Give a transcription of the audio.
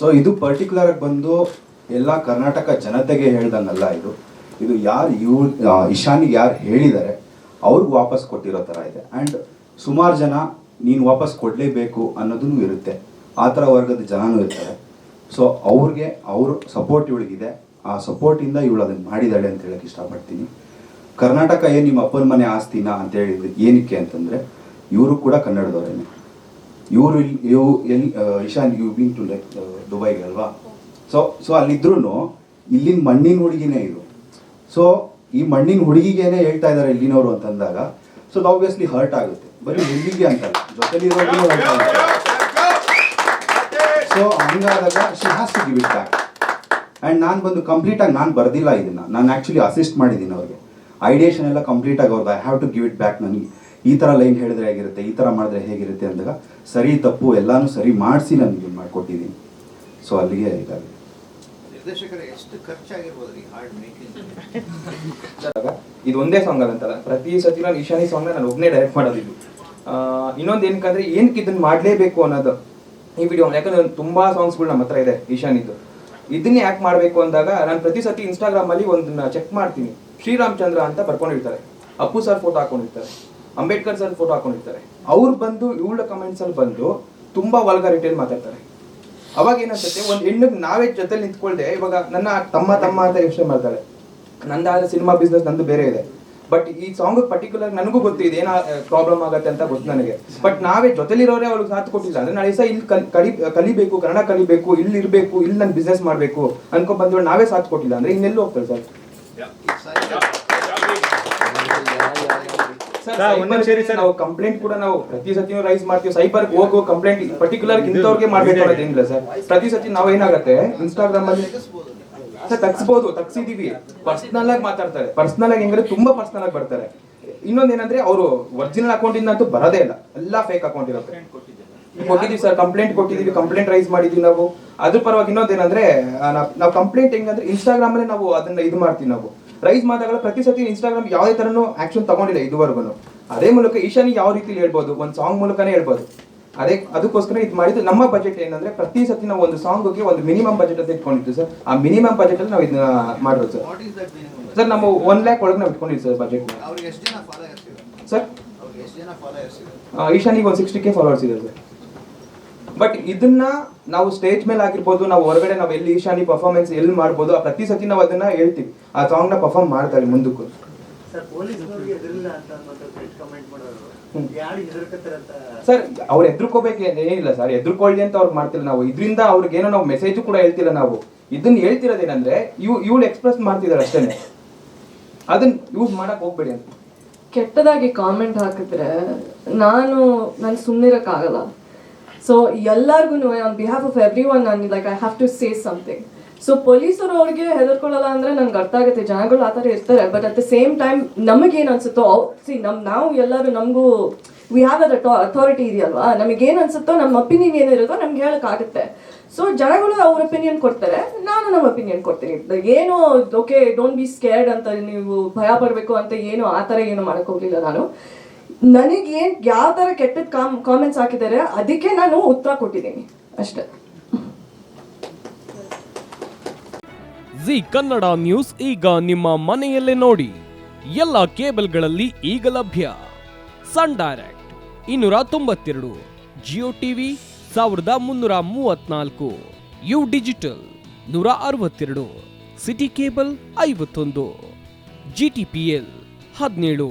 So ಇದು particular ಆಗಿ ಬಂದು ಎಲ್ಲ ಕರ್ನಾಟಕ ಜನತೆಗೆ ಹೇಳ್ದಂಗಲ್ಲ ಇದು. ಇದು ಯಾರು ಇವ್ ಇಶಾನಿಗೆ ಯಾರು ಹೇಳಿದ್ದಾರೆ ಅವ್ರಿಗೆ ವಾಪಸ್ ಕೊಟ್ಟಿರೋ ಥರ ಇದೆ. ಆ್ಯಂಡ್ ಸುಮಾರು ಜನ ನೀನು ವಾಪಸ್ ಕೊಡಲೇಬೇಕು ಅನ್ನೋದೂ ಇರುತ್ತೆ. ಆ ಥರ ವರ್ಗದ ಜನನೂ ಇರ್ತಾರೆ. ಸೊ ಅವ್ರಿಗೆ ಅವರು ಸಪೋರ್ಟ್ ಇವಳಿಗಿದೆ. ಆ ಸಪೋರ್ಟಿಂದ ಇವಳು ಅದನ್ನು ಮಾಡಿದ್ದಾಳೆ ಅಂತ ಹೇಳಕ್ಕೆ ಇಷ್ಟಪಡ್ತೀನಿ. ಕರ್ನಾಟಕ ಏನು ನಿಮ್ಮ ಅಪ್ಪನ ಮನೆ ಆಸ್ತಿನ ಅಂತ ಹೇಳಿದ್ರು ಏನಕ್ಕೆ ಅಂತಂದರೆ ಇವರು ಕೂಡ ಕನ್ನಡದವರೇನೆ. ಇವರು ಇಲ್ಲಿ ಇವು L Ishaan you been to like ದುಬೈಗೆ ಅಲ್ವಾ? ಸೊ ಸೊ ಅಲ್ಲಿದ್ರೂ ಇಲ್ಲಿನ ಮಣ್ಣಿನ ಹುಡುಗಿನೇ ಇದು ಸೊ ಈ ಮಣ್ಣಿನ ಹುಡುಗಿಗೇನೆ ಹೇಳ್ತಾ ಇದ್ದಾರೆ ಇಲ್ಲಿನವರು ಅಂತಂದಾಗ ಸೊ ಆಬ್ವಿಯಸ್ಲಿ ಹರ್ಟ್ ಆಗುತ್ತೆ. ಬರೀ ಹುಡುಗಿಗೆ ಅಂತಲ್ಲ ಜೊತೆಲಿ so ಹಂಗಾದಾಗ she has to give it back and ನಾನು ಬಂದು ಕಂಪ್ಲೀಟಾಗಿ ನಾನು ಬರ್ದಿಲ್ಲ ಇದನ್ನು. ನಾನು ಆ್ಯಕ್ಚುಲಿ ಅಸಿಸ್ಟ್ ಮಾಡಿದ್ದೀನಿ ಅವ್ರಿಗೆ. ಐಡಿಯೇಷನ್ ಎಲ್ಲ ಕಂಪ್ಲೀಟಾಗಿ ಅವ್ರದ್ದು I have to give it back ನನಗೆ. ಈ ಥರ ಲೈನ್ ಹೇಳಿದ್ರೆ ಹೇಗಿರುತ್ತೆ ಈ ಥರ ಮಾಡಿದ್ರೆ ಹೇಗಿರುತ್ತೆ ಅಂದಾಗ ಸರಿ ತಪ್ಪು ಎಲ್ಲಾನು ಸರಿ ಮಾಡಿಸಿ ನನಗೆ ಇದು ಮಾಡಿಕೊಟ್ಟಿದ್ದೀನಿ ಸೊ ಅಲ್ಲಿಗೆ ಇದಾಗಿದೆ. ನಿರ್ದೇಶಕರ ಎಷ್ಟು ಖರ್ಚಾಗಿರ್ಬೋದು ಈ ಹಾಡ್ ಮೇಕಿಂಗ್ ಇದು ಒಂದೇ ಸಾಂಗ್ ಅಲ್ಲಂತಲ್ಲ ಪ್ರತಿ ಸತಿ ನಾನು ಈಶಾನಿ ಸಾಂಗ್ ನಾನು ಒಬ್ಬನೇ ಡೈರೆಕ್ಟ್ ಮಾಡೋದಿದ್ದು ಆ, ಇನ್ನೊಂದು ಏನಕ್ಕಂದ್ರೆ ಏನಕ್ಕೆ ಇದನ್ನ ಮಾಡಲೇಬೇಕು ಅನ್ನೋದು. ಈ ವಿಡಿಯೋ ಯಾಕಂದ್ರೆ ತುಂಬಾ ಸಾಂಗ್ಸ್ಗಳು ನಮ್ಮ ಹತ್ರ ಇದೆ ಈಶಾನಿದ್ದು ಇದನ್ನ ಯಾಕೆ ಮಾಡಬೇಕು ಅಂದಾಗ ನಾನು ಪ್ರತಿ ಸತಿ ಇನ್ಸ್ಟಾಗ್ರಾಮಲ್ಲಿ ಒಂದನ್ನ ಚೆಕ್ ಮಾಡ್ತೀನಿ. ಶ್ರೀರಾಮಚಂದ್ರ ಅಂತ ಬರ್ಕೊಂಡಿರ್ತಾರೆ. ಅಪ್ಪು ಸರ್ ಫೋಟೋ ಹಾಕೊಂಡಿರ್ತಾರೆ. ಅಂಬೇಡ್ಕರ್ ಸರ್ ಫೋಟೋ ಹಾಕೊಂಡಿರ್ತಾರೆ. ಅವ್ರು ಬಂದು ಇವಳ ಕಮೆಂಟ್ಸ್ ಅಲ್ಲಿ ಬಂದು ತುಂಬಾ ವಲ್ಗಾರಿಟಿಯಲ್ಲಿ ಮಾತಾಡ್ತಾರೆ. ಅವಾಗ ಏನನ್ಸುತ್ತೆ ಒಂದು ಹೆಣ್ಣಿಗೆ ನಾವೇ ಜೊತೆಲಿ ನಿಂತ್ಕೊಳ್ದೆ, ಇವಾಗ ನನ್ನ ತಮ್ಮ ತಮ್ಮ ಅಂತ ಯೋಚನೆ ಮಾಡ್ತಾಳೆ. ನಂದಾದ ಸಿನಿಮಾ ಬಿಸ್ನೆಸ್ ನಂದು ಬೇರೆ ಇದೆ. ಬಟ್ ಈ ಸಾಂಗ್ ಪರ್ಟಿಕ್ಯುಲರ್ ನನಗೂ ಗೊತ್ತು ಇದು ಏನೋ ಪ್ರಾಬ್ಲಮ್ ಆಗುತ್ತೆ ಅಂತ ಗೊತ್ತು ನನಗೆ. ಬಟ್ ನಾವೇ ಜೊತೆಲಿರೋರೆ ಅವ್ರಿಗೆ ಸಾಥ್ ಕೊಟ್ಟಿಲ್ಲ. ಅಂದ್ರೆ ನಾಳೆ ಸಹ ಇಲ್ಲಿ ಕಲ್- ಕಲಿ, ಕಲಿಬೇಕು, ಕನ್ನಡ ಕಲಿಬೇಕು ಇಲ್ಲಿ ಇರಬೇಕು ಇಲ್ಲಿ ನಾನು ಬಿಸ್ನೆಸ್ ಮಾಡಬೇಕು ಅನ್ಕೊ ಬಂದ್ರೆ ನಾವೇ ಸಾಥ್ ಕೊಟ್ಟಿಲ್ಲ. ಅಂದ್ರೆ ಇನ್ನೆಲ್ಲೂ ಹೋಗ್ತಾರೆ ಸರ್? ಸರ್, ಒಂದೊಂದ್ ಸೇರಿ ಸರ್. ನಾವು ಕಂಪ್ಲೇಂಟ್ ಕೂಡ ನಾವು ಪ್ರತಿ ಸತಿ ರೈಸ್ ಮಾಡ್ತೀವಿ. ಸೈಬರ್ ಹೋಗೋ ಕಂಪ್ಲೇಂಟ್ ಪರ್ಟಿಕ್ಯುಲರ್ ಇಂಥವ್ರಿಗೆ ಮಾಡ್ಬೇಕು ಅನ್ನೋದೇನಿಲ್ಲ ಸರ್. ಪ್ರತಿ ಸತಿ ನಾವು ಏನಾಗುತ್ತೆ ಇನ್ಸ್ಟಾಗ್ರಾಮ್ ಅಲ್ಲಿ ಸರ್ ತಗ್ಸ್ಬೋದು ತಗ್ಸಿದೀವಿ. ಪರ್ಸನಲ್ ಆಗಿ ಮಾತಾಡ್ತಾರೆ. ಪರ್ಸನಲ್ ಆಗಿ ಹೆಂಗಂದ್ರೆ ತುಂಬಾ ಪರ್ಸನಲ್ ಆಗಿ ಬರ್ತಾರೆ. ಇನ್ನೊಂದೇನಂದ್ರೆ ಅವರು ಒರಿಜಿನಲ್ ಅಕೌಂಟ್ ಇಂದ ಅಂತೂ ಬರೋದೇ ಇಲ್ಲ. ಎಲ್ಲ ಫೇಕ್ ಅಕೌಂಟ್ ಇರುತ್ತೆ. ಕೊಟ್ಟಿದೀವಿ ಸರ್ ಕಂಪ್ಲೇಂಟ್ ಕೊಟ್ಟಿದೀವಿ ಕಂಪ್ಲೇಂಟ್ ರೈಸ್ ಮಾಡಿದೀವಿ ನಾವು. ಅದ್ರ ಪರವಾಗಿ ಇನ್ನೊಂದೇನಂದ್ರೆ ನಾವು ಕಂಪ್ಲೇಂಟ್ ಹೆಂಗಂದ್ರೆ ಇನ್ಸ್ಟಾಗ್ರಾಮ್ ಅಲ್ಲಿ ನಾವು ಅದನ್ನ ಇದು ಮಾಡ್ತೀವಿ ನಾವು. ರೈಸ್ ಮಾಡಿದಾಗ ಪ್ರತಿ ಸತಿ ಇನ್ಸ್ಟಾಗ್ರಾಮ್ ಯಾವುದೇ ತರನು ಆಕ್ಷನ್ ತಗೊಂಡಿಲ್ಲ ಇದುವರೆಗೂ. ಅದೇ ಮೂಲಕ ಈಶಾನಿ ಯಾವ ರೀತಿ ಹೇಳ್ಬೋದು? ಒಂದು ಸಾಂಗ್ ಮೂಲಕನೇ ಹೇಳ್ಬೋದು. ಅದೇ ಅದಕ್ಕೋಸ್ಕರ ಇದು ಮಾಡಿದ್ದು ನಮ್ಮ ಬಜೆಟ್ ಏನಂದ್ರೆ ಪ್ರತಿ ಸತಿ ನಾವು ಒಂದು ಸಾಂಗ್ಗೆ ಒಂದು ಮಿನಿಮಮ್ ಬಜೆಟ್ ಅಂತ ಇಟ್ಕೊಂಡಿದ್ದು ಸರ್. ಆ ಮಿನಿಮಮ್ ಬಜೆಟ್ ಅಲ್ಲಿ ನಾವು ಇದನ್ನ ಮಾಡಿರೋದು ಸರ್. ಸರ್ ನಾವು ಒನ್ ಲ್ಯಾಕ್ ಒಳಗೆ ನಾವು ಇಟ್ಕೊಂಡಿದ್ದೀವಿ ಸರ್ ಬಜೆಟ್ ಸರ್? ಈಶಾನಿಗೆ ಒಂದು ಸಿಕ್ಸ್ಟಿ ಕೆ ಫಾಲೋವರ್ಸ್ ಇದೆ ಸರ್. ಬಟ್ ಇದನ್ನ ನಾವು ಸ್ಟೇಜ್ ಮೇಲೆ ಆಗಿರ್ಬೋದು ನಾವು ಹೊರಗಡೆ ನಾವು ಎಲ್ಲಿ ಈಶಾನಿ ಪರ್ಫಾರ್ಮೆನ್ಸ್ ಎಲ್ಲಿ ಮಾಡ್ಬೋದು ಆ ಪ್ರತಿ ಸತಿ ನಾವು ಅದನ್ನ ಹೇಳ್ತೀವಿ. ಆ ಸಾಂಗ್ನ ಪರ್ಫಾರ್ಮ್ ಮಾಡ್ತಾರೆ ಮುಂದಕ್ಕೂ. ಸರ್ ಅವ್ರು ಎದ್ರುಕೋಬೇಕು ಏನಿಲ್ಲ ಸರ್ ಎದ್ರುಕೊಳ್ಳಿ ಅಂತ ಅವ್ರು ಮಾಡ್ತಿಲ್ಲ ನಾವು. ಇದರಿಂದ ಅವ್ರಿಗೆ ಏನೋ ನಾವು ಮೆಸೇಜ್ ಕೂಡ ಹೇಳ್ತಿಲ್ಲ ನಾವು. ಇದನ್ನ ಹೇಳ್ತಿರೋದೇನಂದ್ರೆ ಇವ್ ಇವಳು ಎಕ್ಸ್ಪ್ರೆಸ್ ಮಾಡ್ತಿದ್ದಾರೆ ಅಷ್ಟೇ ಅದನ್ನ ಯೂಸ್ ಮಾಡಕ್ ಹೋಗ್ಬೇಡಿ ಅಂತ. ಕೆಟ್ಟದಾಗಿ ಕಾಮೆಂಟ್ ಹಾಕಿದ್ರೆ ನಾನು ನಾನು ಸುಮ್ಮನಿರಕ್ಕಾಗಲ್ಲ ಸೊ ಎಲ್ಲರಿಗೂ on behalf of everyone ನಾನು like I have to say something so ಪೊಲೀಸರು ಅವ್ರಿಗೆ ಹೆದರ್ಕೊಳ್ಳಲ್ಲ ಅಂದ್ರೆ ನನಗೆ ಅರ್ಥ ಆಗುತ್ತೆ. ಜನಗಳು ಆ ಥರ ಇರ್ತಾರೆ. But at the same time ನಮಗೇನು ಅನ್ಸುತ್ತೋ ಸಿ ನಮ್, ನಾವು ಎಲ್ಲರೂ ನಮಗೂ ವಿ ಹ್ಯಾವ್ ಅದ ಅಥಾರಿಟಿ ಇದೆಯಲ್ವಾ? ನಮಗೇನು ಅನ್ಸುತ್ತೋ, ನಮ್ಮ ಒಪಿನಿಯನ್ ಏನಿರುತ್ತೋ ನಮ್ಗೆ ಹೇಳೋಕ್ಕಾಗುತ್ತೆ ಸೊ ಜನಗಳು ಅವ್ರ ಒಪಿನಿಯನ್ ಕೊಡ್ತಾರೆ. ನಾನು ನಮ್ಮ ಒಪಿನಿಯನ್ ಕೊಡ್ತೀನಿ. ಏನು ಓಕೆ ಡೋಂಟ್ ಬಿ ಸ್ಕೇರ್ಡ್ ಅಂತ ನೀವು ಭಯ ಪಡಬೇಕು ಅಂತ ಏನು, ಆ ಥರ ಏನು ಮಾಡೋಕ್ಕೋಗ್ಲಿಲ್ಲ ನಾನು. ನನಗೇನ್ ಯಾವ ತರ ಕೆಟ್ಟದ ಕಾಮ್ ಕಾಮೆಂಟ್ಸ್ ಹಾಕಿದ್ದಾರೆ, ಅದಕ್ಕೆ ನಾನು ಉತ್ತರ ಕೊಟ್ಟಿದ್ದೀನಿ. ಅಷ್ಟೇ. ಜಿ ಕನ್ನಡ ನ್ಯೂಸ್ ಈಗ ನಿಮ್ಮ ಮನೆಯಲ್ಲೇ ನೋಡಿ. ಎಲ್ಲ ಕೇಬಲ್ಗಳಲ್ಲಿ ಈಗ ಲಭ್ಯ. ಸನ್ ಡೈರೆಕ್ಟ್ ಇನ್ನೂರ ತೊಂಬತ್ತೆರಡು, ಜಿಯೋ ಟಿವಿ ಸಾವಿರದ ಮುನ್ನೂರ ಮೂವತ್ನಾಲ್ಕು, ಯು ಡಿಜಿಟಲ್ ನೂರ ಅರವತ್ತೆರಡು, ಸಿಟಿ ಕೇಬಲ್ ಐವತ್ತೊಂದು, ಜಿ ಟಿ ಪಿ ಎಲ್ ಹದಿನೇಳು.